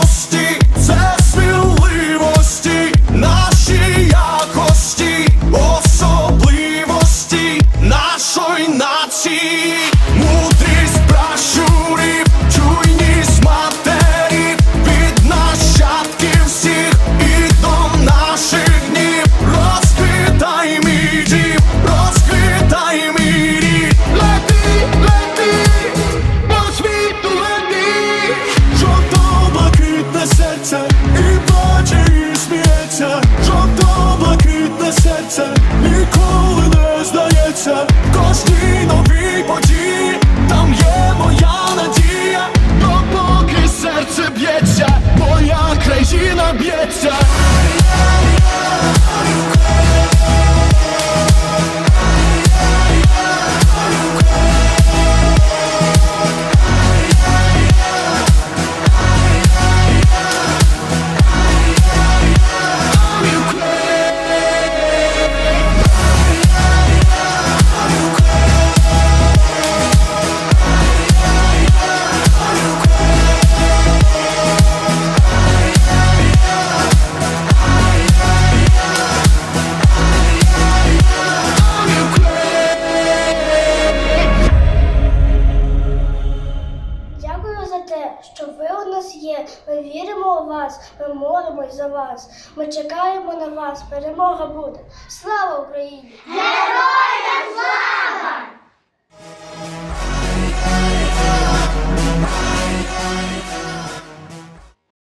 lost серце, кожній новій події, там є моя надія, но поки серце б'ється, моя країна б'ється. те, що ви у нас є. Ми віримо у вас, ми молимось за вас. Ми чекаємо на вас. Перемога буде. Слава Україні! Героям слава!